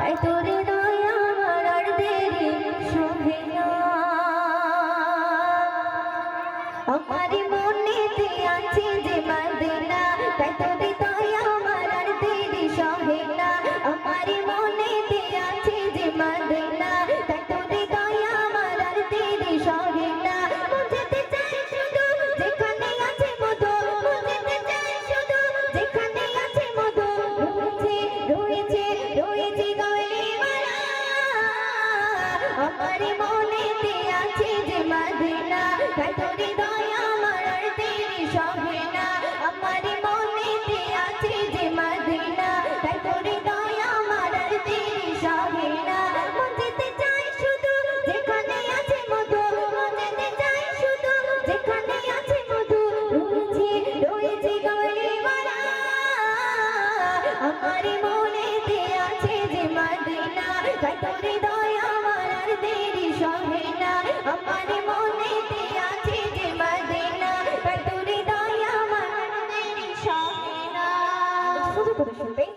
তাই তোরে নয় আমার আর দেরি সহে না। আমার তোরে মনেতে আছে যে মাদিনা তাই তোরে দয়া আমার আর তেরি সবে না আমার মনেতে আছে যে মাদিনা তাই তোরে দয়া আমার আর তেরি সবে না মন যেতে চাই শুধু যেখানে আছে মধু। মন যেতে চাই শুধু যেখানে আছে মধু। রয়েছে রয়েছে গলিওয়ালা আমার মনেতে আছে যে মাদিনা তাই তোরে দয়া শুনতে শুনতেই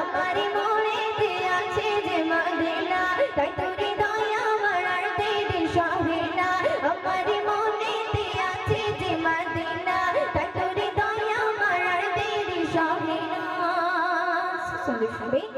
আমার মনে আছে যে মদিনা, তাই তোরে দয়া মারার তেরে সহিনা। আমার মনে আছে যে মদিনা, তাই তোরে দয়া মারার তেরে সহিনা। শুনবে